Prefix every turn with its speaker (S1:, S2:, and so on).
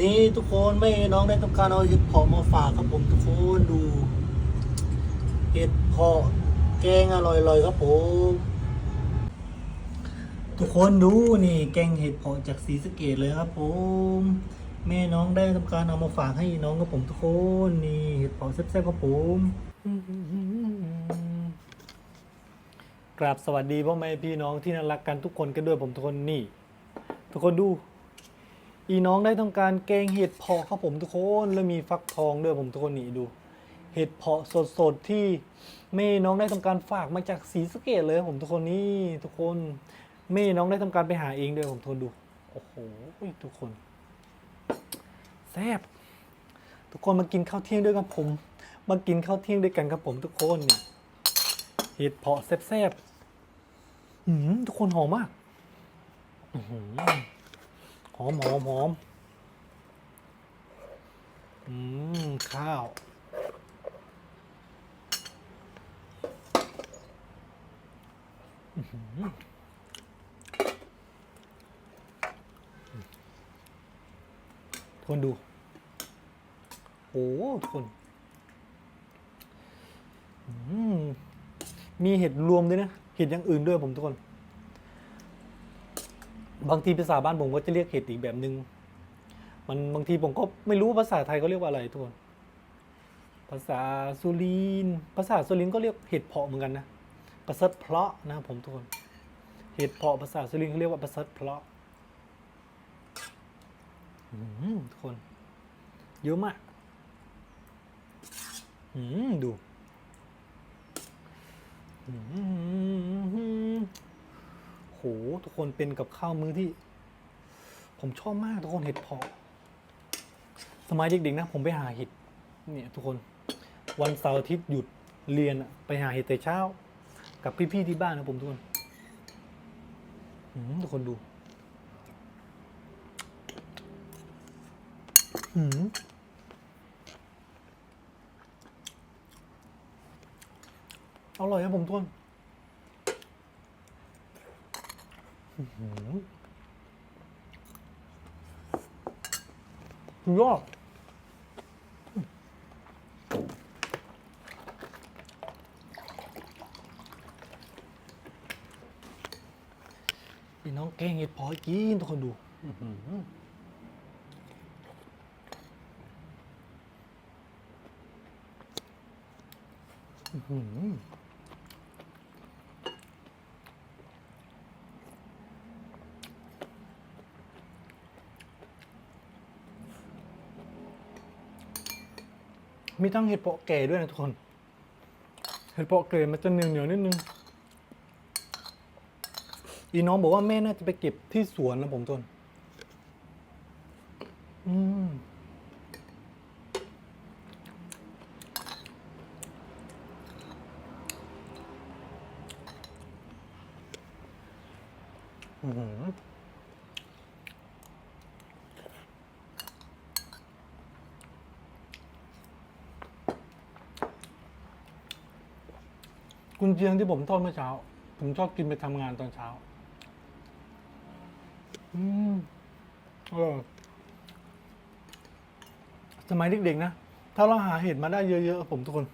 S1: นี่ทุกคนไม่น้องได้ทำการเอาเห็ดเพาะมาฝากครับผมทุกคนดู เห็ดเพาะแกงอร่อยๆครับผมทุกคนดูนี่แกงเห็ดเพาะจากสีสะเกดเลยครับผม แม่น้องได้ทำการเอามาฝากให้น้องครับผมทุกคนนี่เห็ดเพาะแซ่บๆครับผมกราบสวัสดีพ่อแม่พี่น้องที่น่ารักกันทุกคนกันด้วยผมทุกคนนี่ ทุกคนดู อีน้องได้ทำการแกงเห็ดเพาะครับผมทุกคนแล้วมีฟักทองด้วยผมทุกคนนี่ดู เห็ดเพาะสดๆที่แม่น้องได้ทำการฝากมาจากสีสเกดเลยผมทุกคนนี่ทุกคนแม่น้องได้ทำการไปหาเองด้วยผมทนดูโอ้โหทุกคนแซ่บทุกคนมากินข้าวเที่ยงด้วยกันผมมากินข้าวเที่ยงด้วยกันครับผมทุกคนนี่เห็ดเพาะแซ่บๆทุกคนหอมมาก อื้อ หอมหอมหอมอืม ข้าว ทุกคนดู โอ้ทุกคนมมีเห็ดรวมด้วยนะ เห็ดอย่างอื่นด้วยผมทุกคน บางทีภาษาบ้านผมก็จะเรียกเห็ดอีกแบบหนึง่งมันบางทีผมก็ไม่รู้ภาษาไทยเขาเรียกว่าอะไรทุกคนภาษาสุรินภาษาสุรินก็เรียกเห็ดเพาะเหมือนกันนะประเสริฐเพาะนะครับผมทุกคนเห็ดเพาะภาษาสุรินเขาเรียกว่าประเสริฐเพาะทุกคนเยอะมากดูอืม โหทุกคนเป็นกับข้าวมื้อที่ ผมชอบมากทุกคนเห็ดเพาะสมัยเด็กๆนะ ผมไปหาเห็ดเนี่ยทุกคนวันเสาร์อาทิตย์หยุดเรียนไปหาเห็ดแต่เช้า กับพี่ๆที่บ้านนะผมทุกคนทุกคนดูหืมอร่อยครับผมทุกคนอื้อหือ สุดยอดพี่น้องแกงเห็ดพอกินทุกคนดูอื้อหือ อื้อหือ มีทั้งเห็ดเปะแก่ด้วยนะทุกคน เห็ดเปะแก่มันจะเหนียวเหนียวๆนิดนึง อีน้องบอกว่าแม่น่าจะไปเก็บที่สวนนะผมทุกคนอืมอื้อ กุนเชียงที่ผมทอดเมื่อเช้า ผมชอบกินไปทำงานตอนเช้า อืมอร่อยสมัยเด็กๆนะ ถ้าเราหาเห็ดมาได้เยอะๆผมทุกคน